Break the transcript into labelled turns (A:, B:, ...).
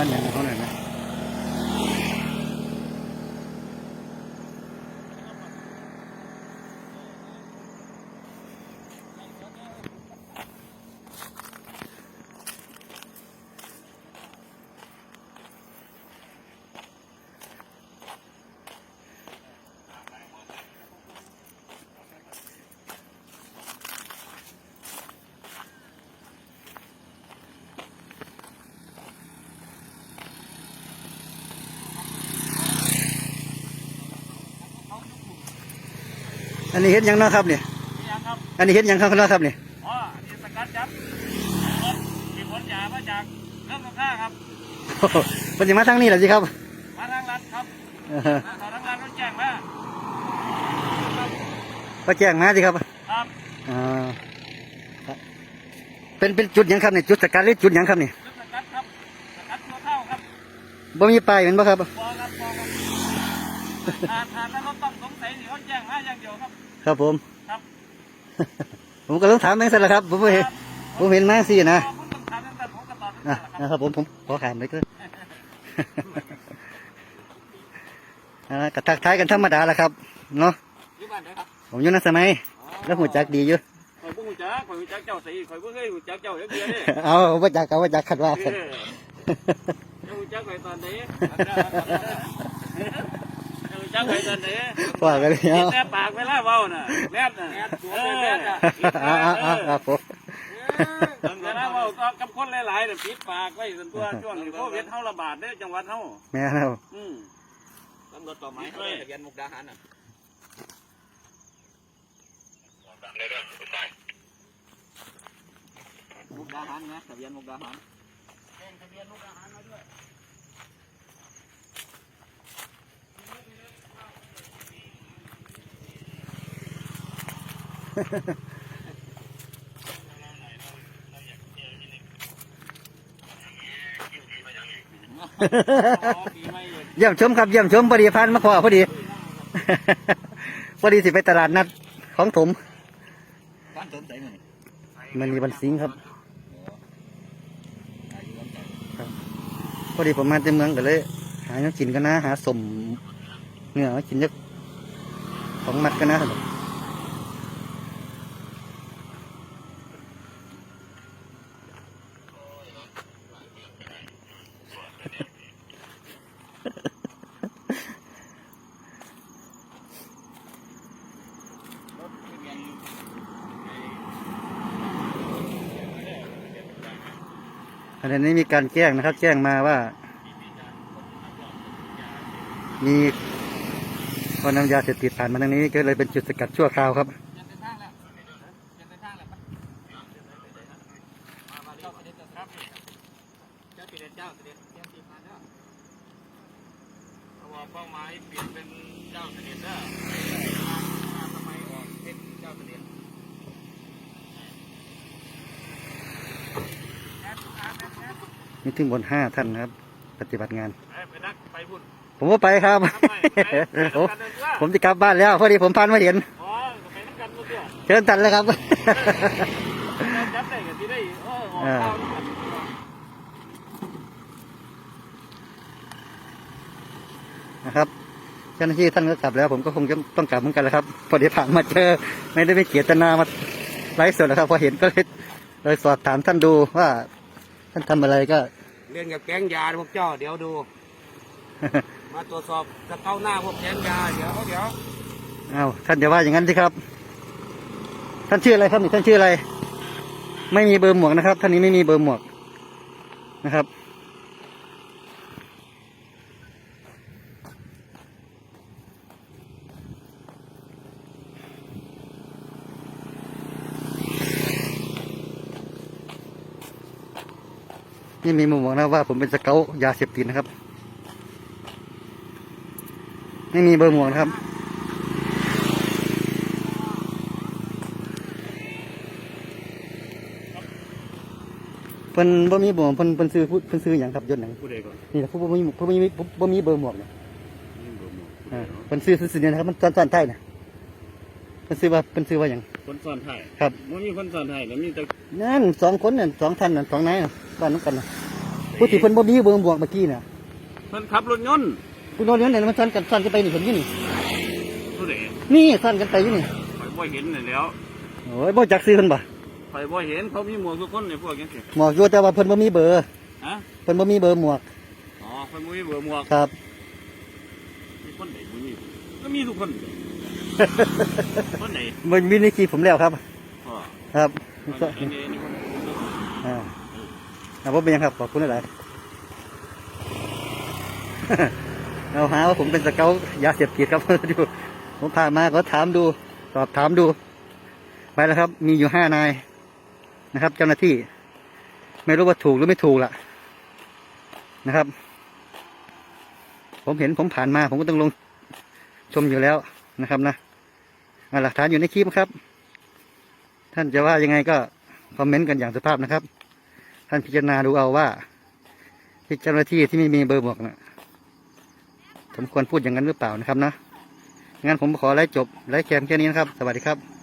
A: การอย่า อยนะอันนี้เห็นหยังเนาะครับเนี่ย
B: นี่ยังครับ
A: อันนี้เห็นหยังครับเนาะครับเนี่ย
B: อ๋อนี่สกัดจับรถที่ผลยามาจากเรื่องกับข้าครับ
A: โอ้โหมันจะมาทางนี้แหละสิครับ
B: มาทางรัฐครับ
A: เออ
B: มาทางรัฐรถแจ้งมาครับ
A: ก็แจ้งมาสิครับ
B: ครับ
A: อ่าเป็นเป็นจุดหยังครับเนี่ยจุดสกัดหรือจุดหยังครับเนี่ย
B: เรื่องสกัดครับสกัดตัวเข้าครับ
A: บ่มีป้ายเป็นบ่ครับ
B: ปอครับป อครับทานทานแล้วรถต้องสงสัยนี่เขาแจ้งมาอย่างเดียวครับ
A: ครับผม
B: ครับ
A: ผมก็ต้องถามแม่งสันละครับ ผมบ่เห็น ผมเห็นมาสินะ
B: พอคุณต้องทานนั่นแต่ผมก็ตอบนั่น
A: อะ
B: แหละครับ
A: นะครับผมผมขอขามไปก็ อ่ากระทักทายกันธรรมดาแหละครับ เนาะ
B: อยู่บ้านไหนครับ
A: ผมอยู่นัสมัย แล้วหัวจักดีอยู่
B: ข่อยบ่ฮู้จักข่อยฮู้จักเจ้าสิข่อยบ่เคยฮู้จักเจ้าจักเดียวเด้
A: เอาว่าจักเอาว่าจักขัดว่า
B: เอ
A: กัน
B: อเจ้าฮู้จักข่อยตอนไหนเจ้าฮู้จักข่อยตอนไหน
A: ว่ากันเลย
B: กิ
A: เอา
B: นแต่ปากเวลาเว้าน่ะแลบน่ะเออแลบน่ะ
A: เอาเอาเอาครับผม
B: เวลาเว้าก็กับคนหลายๆน่ะปิดปากไว้ส่วนตัวช่วงนี้โควิดเฮาระบาดเด้อจังหวัดเฮา
A: แม่เรา
B: อืม
C: ตำรวจต่อไม้เขาทะเบียนมุกดาหารน่ะมุกดาหารนะทะเบียนมุกดาหาร
B: อ๋อปีใหม่เลย
A: เยี่ยมชมครับเยี่ยมชมพอดีพันมาขอพอดีพอดีสิไปตลาดนัดของถม
C: บ้านเติมใส่หน่อย
A: มันมีบันสิงห์ครับพอดีผมมาเต็มเมืองก็เลย หาเนื้อกินกันนะ หาสมเนื้อมากินเยอะของมัดกันนะ อันนี้มีการแจ้งนะครับ แจ้งมาว่า มีคนนำยาเสพติดผ่านมาทางนี้ก็เลยเป็นจุดสกัดชั่วคราวครับ
B: จะเดินทางแล้วจะเดินทางแล้วปะมามาเจ้าเสด็จครับเจ้าเสด็จเจ้าเสด็จเตรียมทีมงานเด้อ เพราะว่าเป้าหมายเปลี่ยนเป็นเจ้าเสด็จเด้อมามาทำไมออกเป็นเจ้าเสด็จ
A: มีถึงบนห้าท่านนะครับ ปฏิบัติงาน
B: ไปไปนักไปพุ่น
A: ผมก็ไปครับผมผมจะกลับบ้านแล้วพอดีผมพันมาเห็น
B: อ๋อไปนักกันเมื่อกี้
A: เชิญตันเลยครับ
B: จับได้กันที่ได้เออออกข้าวกั น
A: นะครับเจ้าหน้าที่ท่านก็กลับแล้ว ผมก็คงจะต้องกลับเหมือนกันแหละครับ พอดีผ่านมาเจอไม่ได้ไม่เกียรตนามาไลฟ์สดนะครับ พอเห็นก็เลยเลยสอบถามท่านดูว่า ท่านทำอะไรก็
C: เล่นกับแก๊งยาพวกเจ้าเดี๋ยวดู มาตรวจสอบจะเข้าหน้าพวกแก๊งยาเดี๋ยวเดี๋ยว
A: เอาท่านอย่าว่าอย่างนั้นสิครับ ท่านชื่ออะไรครับนี่ท่านชื่ออะไร ไม่มีเบอร์หมวกนะครับ ท่านนี้ไม่มีเบอร์หมวกนะครับ นี่มีมุมบอกนะว่าผมเป็นสเกลยาเสพติดนะครับ ไม่มีเบอร์หมวกนะครับ เพิ่นบ่มีบ่เพิ่นเพิ่นซื้อเพิ่นซื้อหยังครับยศหนัง
B: ผู้ใดก่อน
A: นี่แหละผู้บ่มีผู้บ่มีผู้บ่มีเบอร์หมวกเนี่ยอ่าเพิ่นซื้อซื้อเนี่ยนะครับมันตอนตอนใต้น่ะ เพิ่นซื้อว่าเพิ่นซื้อว่าหยัง
B: คนซ้อนไทย
A: ครับ
B: มันมีคนซ้อนไทยแล้วมีแต่
A: นั่นสองคนนั่นสองท่านนั่นสองนายน่ะบ้านน้ำกันน่ะ
B: ไอ้
A: ผู้ที่เพิ่นบ่มีเบอร์หมวกเมื่อกี้น่ะ
B: เพิ่นขับรถยนต์
A: คุณนอนอยู่นั่นมันสั่นกันสั่นกันไปนี่เพิ่นอยู่นี่
B: ผู้ใด
A: นี่สั่นกันไปอยู่นี่
B: ข่อยบ่เห็นน่ะแหล้ว
A: โอ้ยบ่จักซื้อเพิ่นบ่
B: ข่อยบ่เห็นเขามีหมวกทุกคนในพวกจังซี่
A: หมวกอยู่แต่ว่าเพิ่นบ่มีเบอร์
B: ฮะ
A: เพิ่นบ่มีเบอร์หมวก
B: อ๋อข่อยบ่มีเบอร์หมวก
A: ครับ
B: มีคนใดบ่มีก็มีทุกคน คนไหน
A: มันมีในคลิปผมแล้วครับ
B: พ่อ
A: ครับ
B: คนไหนนี่นี่คน
A: อ่าอ่าผมเป็นหยังครับขอบคุณหลายๆเราหาว่าผมเป็นสเกลยาเสพติดครับดูผมพามาก็ถามดูสอบถามดู ไปแล้วครับ มีอยู่ห้านายนะครับ เจ้าหน้าที่ ไม่รู้ว่าถูกหรือไม่ถูกล่ะ นะครับ ผมเห็นผมผ่านมา ผมก็ต้องลงชมอยู่แล้วนะครับนะอ่า หลักฐานอยู่ในคลิปครับ ท่านจะว่ายังไงก็คอมเมนต์กันอย่างสุภาพนะครับ ท่านพิจารณาดูเอาว่า ที่เจ้าหน้าที่ที่ไม่มีเบอร์หมวกนะสมควรพูดอย่างนั้นหรือเปล่านะครับนะงั้นผมขอไล่จบไล่แคมแค่นี้นะครับ สวัสดีครับ